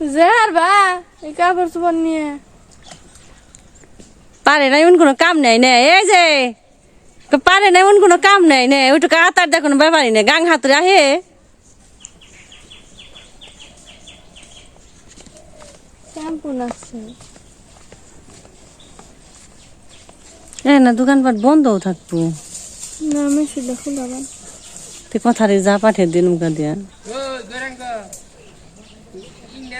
যে বা এই কাপড় চোপড় নিয়ে। পারে না এমন কোনো কাম নেই নে এই যে পারে না এমন কোনো কাম নেই নে ওইটুকু আতার দেখুন ব্যাপারই নেই গাং হাতুরে আহে। শ্যাম্পু এ না দোকানপাট বন্ধও থাকব। না আমি সেটা খুলাবান তুই কথারে যা পাঠিয়ে দিন মুখা দিয়া।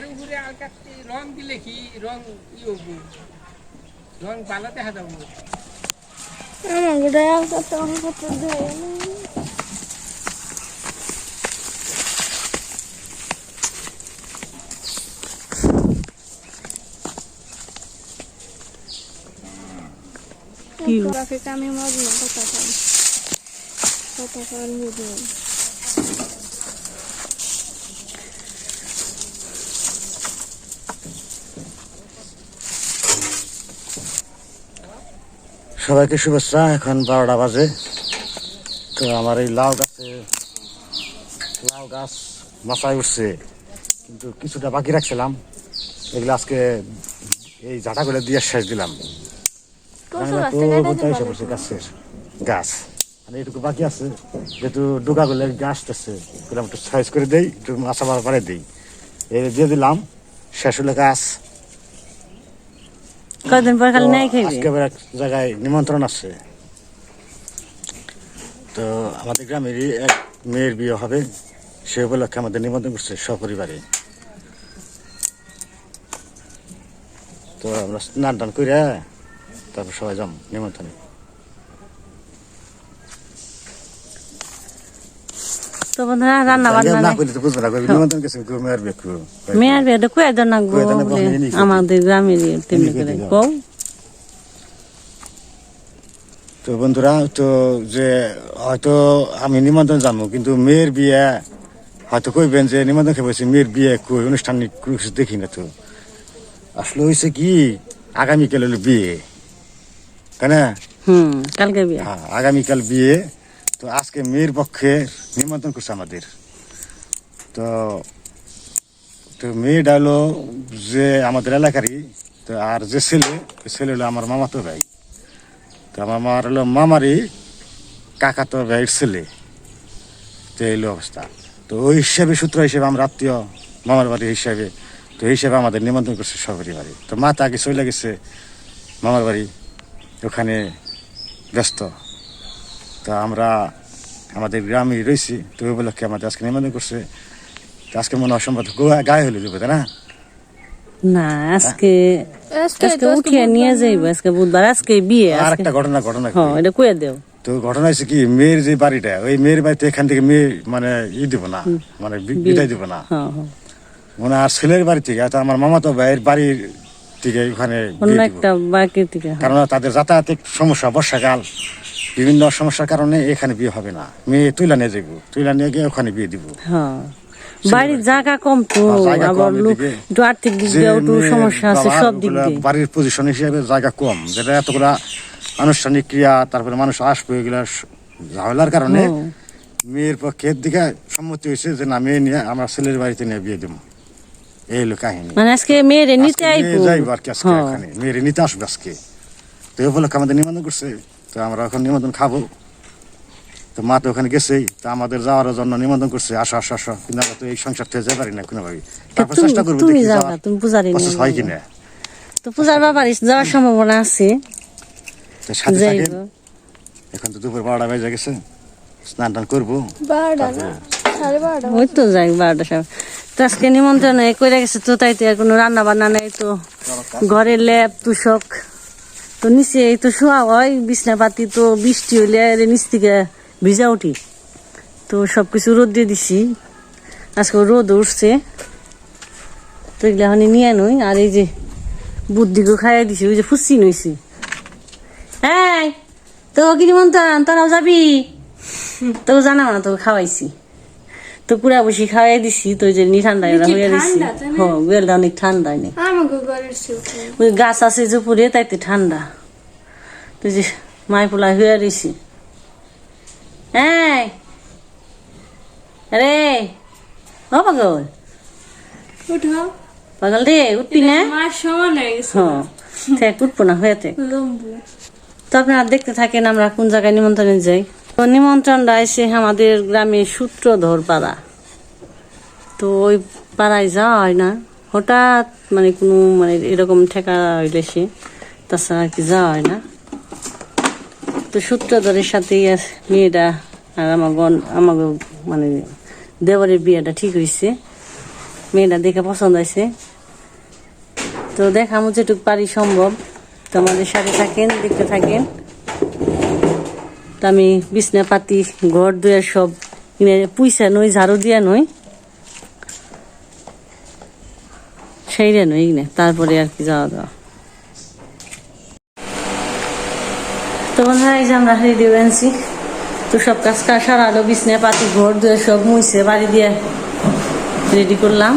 ও উপরে আলকাতে রং দিলে কি রং ই হব? রং ভালো দেখা যাব? কি? তাকে কামে মারলো কথা কথা কান সবাইকে শুভেচ্ছা এখন বারোটা বাজে। তো আমার এই লাউ গাছে লাউ গাছ মাথায় উঠছে কিন্তু কিছুটা বাকি রাখছিলাম। এগুলো আজকে এই ঝাঁটাগুলো দিয়ে শেষ দিলাম। গাছের গাছ? মানে এটুকু বাকি আছে। যেহেতু ডুকাগুলো গাছ আসতেছে এগুলো একটু সাইজ করে দেই একটু মাছা বার পারে দিই। এই দিয়ে দিলাম শেষ হলে গাছ। কয়দিন পর খালি তো নাই খাইবে? আজকে এক জায়গায় নিমন্ত্রণ আছে। তো আমাদের গ্রামেরই এক মেয়ের বিয়ে হবে সে উপলক্ষে আমাদের নিমন্ত্রণ করছে সপরিবারে। তো আমরা স্নান টান করে তারপর সবাই যাম নিমন্ত্রণে। তো বন্ধুরা রান্না বান্না না নাই। তো বুঝবে না কইবে নিমন্ত্রণ গেছে কেউ মেয়ের বিয়ে কেউ মেয়ের বিয়ে কয়ে না গো কয়ে দেন না, বলে বলে নিয়ে খেতে। আমাদের গ্রামের তেমনি করে কও। তো বন্ধুরা তো যে হয়তো আমি নিমন্ত্রণ জানব কিন্তু মেয়ের বিয়ে হয়তো কইবেন যে নিমন্ত্রণ খেয়ে বলছি মেয়ের বিয়ে কই অনুষ্ঠানিক কিছু দেখি না তো। আসলে হয়েছে কি আগামীকাল হলো বিয়ে। তাই না হুম কালকে বিয়ে। হ্যাঁ আগামীকাল বিয়ে। তো আজকে মেয়ের পক্ষে নিমন্ত্রণ করছে আমাদের। তো তো মেয়েটা হলো যে আমাদের এলাকারই, তো আর যে ছেলে ছেলে হলো আমার মামাতো ভাই। তো আমার মামার হলো মামারই কাকাতো ভাইয়ের ছেলে। তো এই অবস্থা। তো ওই হিসাবে, সূত্র হিসেবে আমরা আত্মীয় মামার বাড়ি হিসাবে, তো এই হিসাবে আমাদের নিমন্ত্রণ করছে সবারই বাড়ি। তো মা তো আগে চলে গেছে মামার বাড়ি, ওখানে ব্যস্ত। তো আমরা আমাদের গ্রামে রয়েছি তো ওই উপলক্ষে আমাদের আজকে নিমন্ত্রণ করছে। আজকে মনে হয় সম্ভবত গোয়া গায়ে হলে দেবো তাই না? না আজকে আজকে আজকে উঠিয়ে নিয়ে যাইব আজকে বুধবার আজকে বিয়ে আর একটা ঘটনা ঘটনা হ্যাঁ এটা কয়ে দেও। তো ঘটনা হয়েছে কি মেয়ের যে বাড়িটা ওই মেয়ের বাড়িতে এখান থেকে মেয়ে মানে ই দিব না মানে বিদায় দিব না। হ্যাঁ হ্যাঁ। মানে আর ছেলের বাড়ি থেকে আমার মামা তো ভাইয়ের বাড়ির থেকে ওখানে অন্য একটা বাকি থেকে কারণ তাদের যাতায়াতের সমস্যা বর্ষাকাল। বিভিন্ন সমস্যার কারণে এখানে বিয়ে হবে না। মেয়ে তুইলা নিয়ে যাব তুইলা নিয়ে গিয়ে ওখানে বিয়ে দিব। হ্যাঁ বাড়ির জায়গা কম তো কম আবার একটু আর্থিক দিক দিয়ে একটু সমস্যা আছে সব দিক দিয়ে। বাড়ির পজিশন হিসেবে জায়গা কম যেটা এতগুলা আনুষ্ঠানিক ক্রিয়া তারপরে মানুষ আসবে এগুলা ঝামেলার কারণে মেয়ের পক্ষের দিকে সম্মতি হয়েছে যে না মেয়ে নিয়ে আমরা ছেলের বাড়িতে নিয়ে বিয়ে দেবো। এই হলো কাহিনী। মানে আজকে মেয়েরে নিতে আইব? যাইবো আর কি আজকে হ্যাঁ এখানে। মেয়ের নিতে আসবে আজকে। তো এই উপলক্ষে আমাদের নিমন্ত্রণ করছে তো আমরা এখন নিমন্ত্রণ খাব। তো মা তো ওখানে গেছেই তো আমাদের যাওয়ার জন্য নিমন্ত্রণ করছে। আসো আসো আসো। কিন্তু আমরা তো এই সংসার থেকে যেতে পারি না কোনো ভাবে তারপর চেষ্টা করব তুমি যাও না, তুমি পূজারি হয় যাও। কিনা। তো পূজার ব্যাপারে যাওয়ার সম্ভাবনা আছে। তো সাথে থাকেন। এখন তো দুপুর বারোটা বেজে গেছে। স্নান টান করব। না? ওই তো যাই বারোটা সব তো আজকে নিমন্ত্রণ করে গেছে তো তাই তো কোনো রান্না বান্না নেই তো। ঘরের ল্যাপ তুষক। তো নিচে এই তো শোয়া হয়, বিছনা পাতি তো বৃষ্টি হইলে নিচ থেকে ভিজা উঠি। তো সব কিছু রোদ দিয়ে দিছি। আজকে রোদ উঠছে। তো এগুলো এখন নিয়ে নই আর এই যে বুদ্ধিকে খাইয়ে দিছি, ওই যে ফুসি নইছি। হ্যাঁ তো কি নিমন্ত্রণ তোরাও যাবি? তো জানাও না তোকে খাওয়াইছি। তো পুরা বসি খাওয়াই দিছি তো যে নি ঠান্ডা হয়ে দিছি হ্যাঁ বেলটা অনেক ঠান্ডা চোখে ওই গাছ আছে যে পুরে তাইতে ঠান্ডা। তো যে মাই পোলা হয়ে দিছি। হ্যাঁ রে ও পাগল। উঠো। পাগল রে উঠবি না? হয়ে হ্যাঁ থাক উঠবো না হয়ে থাক। তো আপনারা দেখতে থাকেন আমরা কোন জায়গায় নিমন্ত্রণে যাই। তো নিমন্ত্রণটা এসে আমাদের গ্রামে সূত্রধর পাড়া তো ওই পাড়ায় যাওয়া হয় না। হঠাৎ মানে কোনো মানে এরকম ঠেকা হইলে সে, তাছাড়া আর কি যাওয়া হয় না। তো সূত্রধরের সাথেই মেয়েটা আর আমার গন আমাকে মানে দেবরের বিয়েটা ঠিক হয়েছে মেয়েটা দেখে পছন্দ হয়েছে তো দেখামো যেটুকু পারি সম্ভব। তো আমাদের সাথে থাকেন, দেখতে থাকেন। তো আমি বিছনা পাতি, ঘর দুয়ার সব পুইসা নই, ঝাড়ু দিয়া নই। সেইটা নই কিনে, তারপরে আর কি যাওয়া দাওয়া তো বন্ধুরা, এই যে আমরা রেডি হয়েছি তো সব কাজ কাজ সারালো, বিছনা পাতি, ঘর দুয়ার সব মুইছে, বাড়ি দিয়ে রেডি করলাম।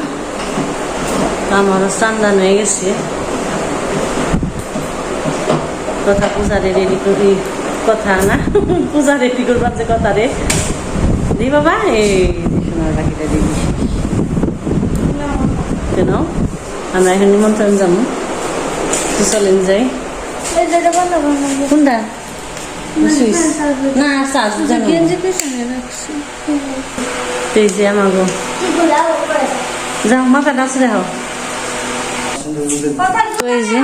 আমারও চান্দান হয়ে গেছে। কথা পূজারে রেডি করি। কথা না? পূজা রেডি করবার যে কথা রে দি বাবা এই সোনার পাখিটা দিয়ে দিছি। কেন? আমরা এখন নিমন্ত্রণ যাব। তো চলেন যাই। কোনটা? না সাজ জানো। গেঞ্জি এই যে আমাগো। যাও মাথা ডাস রে যে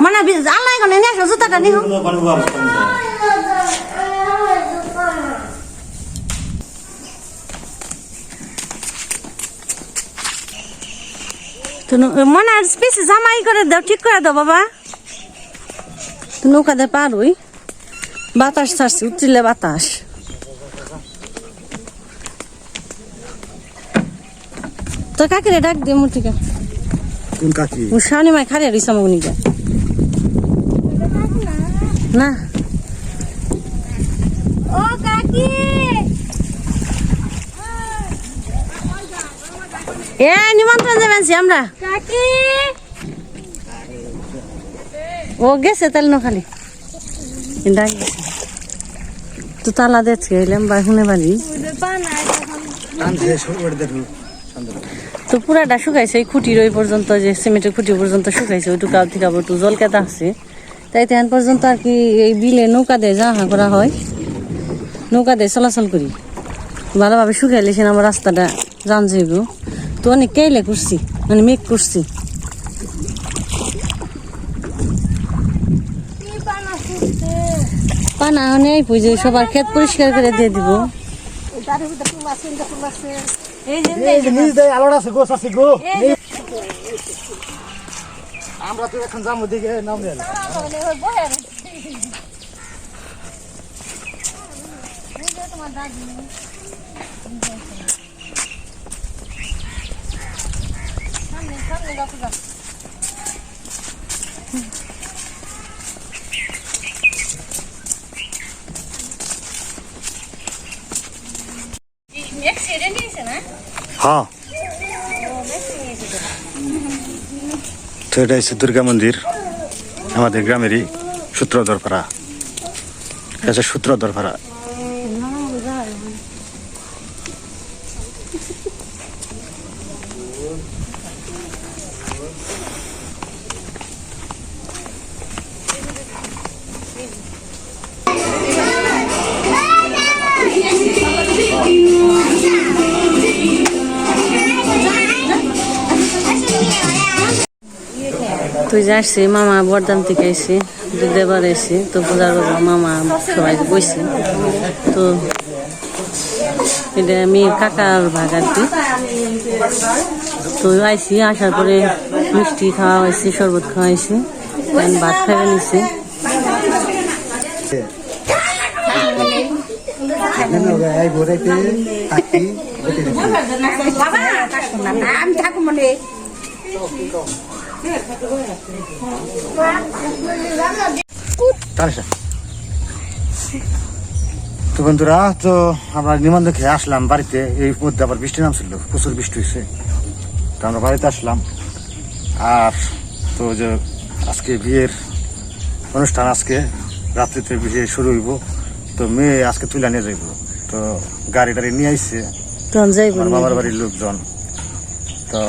মানে বি- আল্লাহ জুতাটা নিহ। তো মনে আর বেশি জামাই করে দাও ঠিক করে দাও বাবা। তো নৌকাতে পার ওই বাতাস ছাড়ছে উঠলে বাতাস। তো কাকিরে ডাক দে মূর্তিকা কোন কাকি? ও সামনে মাই খারে রইছে আমাকে না ও কাকি এ নিমন্ত্রণ যাবেন আমরা। কাকি! ও গেছে তাহলে না খালি। ডাক গেছে। তো তালা দেখছি এলাম বা শুনে বালি তো পুরাটা শুকাইছে এই খুঁটির ওই পর্যন্ত যে সিমেন্টের খুঁটি পর্যন্ত শুকাইছে ওইটুকু আব থেকে একটু জল কেতা আছে তাই তেহান পর্যন্ত আর কি এই বিলে নৌকা দিয়ে যাহা করা হয় নৌকা দিয়ে চলাচল করি। ভালোভাবে শুকাইলে সে আমার রাস্তাটা জান যাইব। তো অনেক কেইলে করছি মানে মেঘ করছি পানা অনেক পুজো সবার ক্ষেত পরিষ্কার করে দিয়ে দিব। আমরা তো এখন যাব দিকে নাম তোমার দাদি সামনে সামনে দেখো যাও অ্যাক্সিডেন্ট হয়েছে না হ্যাঁ। তো এটা হচ্ছে দুর্গা মন্দির আমাদের গ্রামেরই সূত্রধর পাড়া এটা হচ্ছে সূত্রধর তুই যে আসছি মামা বরদাম থেকে আইসি দেবার আইসি, তো পূজার বাবা মামা সবাই বইছে। তো এটা আমি কাকার ভাগ আর কি। তো আইসি, আসার পরে মিষ্টি খাওয়া হয়েছে শরবত খাওয়া হয়েছে ভাত খাইয়ে নিছে। তানিশা তো বন্ধুরা তো আমরা নিমন্ত্রণ খেয়ে আসলাম বাড়িতে। এই মধ্যে আবার বৃষ্টি নামছিল প্রচুর বৃষ্টি হয়েছে। তো আমরা বাড়িতে আসলাম। আর তো যে আজকে বিয়ের অনুষ্ঠান আজকে রাত্রিতে বিয়ে শুরু হইব। তো মেয়ে আজকে তুলে নিয়ে যাইব। তো গাড়ি টাড়ি নিয়ে আমার বাবার বাড়ির লোকজন। তো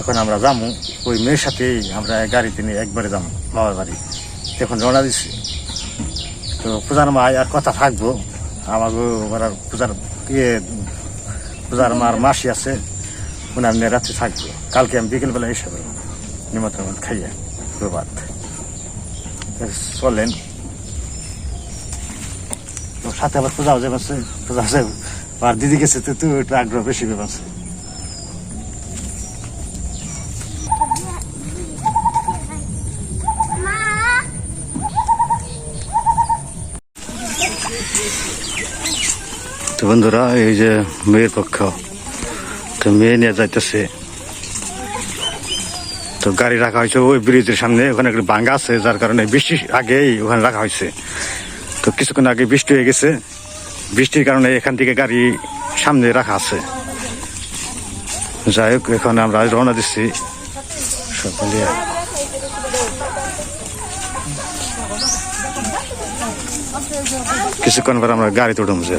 এখন আমরা যাব ওই মেয়ের সাথেই আমরা গাড়িতে নিয়ে একবারে যাব বাবার বাড়ি। এখন রওনা দিচ্ছি তো পূজার মা আর কথা থাকব। আমাকে ওরা পূজার ইয়ে পূজার মার মাসি আছে ওনার নিয়ে রাত্রে থাকব। কালকে আমি বিকেলবেলা এসে পারব নিমন্ত্রণ খাইয়ে তো চলেন। সাথে আবার পূজাও যাবে পূজা যাবে আর দিদি গেছে, তো একটু আগ্রহ বেশি পেপাছে তো বন্ধুরা, এই যে মেয়ের পক্ষ। তো মেয়ে নিয়ে যাইতেছে। তো গাড়ি রাখা হয়েছে ওই ব্রিজের সামনে, ওখানে একটা ভাঙ্গা আছে, যার কারণে বৃষ্টি আগেই ওখানে রাখা হয়েছে। তো কিছুক্ষণ আগে বৃষ্টি হয়ে গেছে। বৃষ্টির কারণে এখান থেকে গাড়ি সামনে রাখা আছে। যাই হোক, এখন আমরা রওনা দিচ্ছি সকলে। কিছুক্ষণ পর আমরা গাড়িতে উঠুম যে।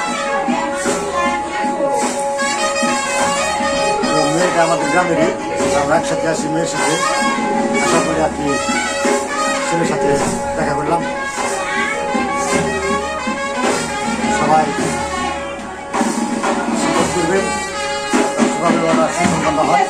আমাদের গ্রামেরই আমরা একসাথে আসি মেয়ের সাথে। আশা করি আর ছেলের সাথে দেখা করলাম। সবাই সাপোর্ট করবেন। সবাই হয়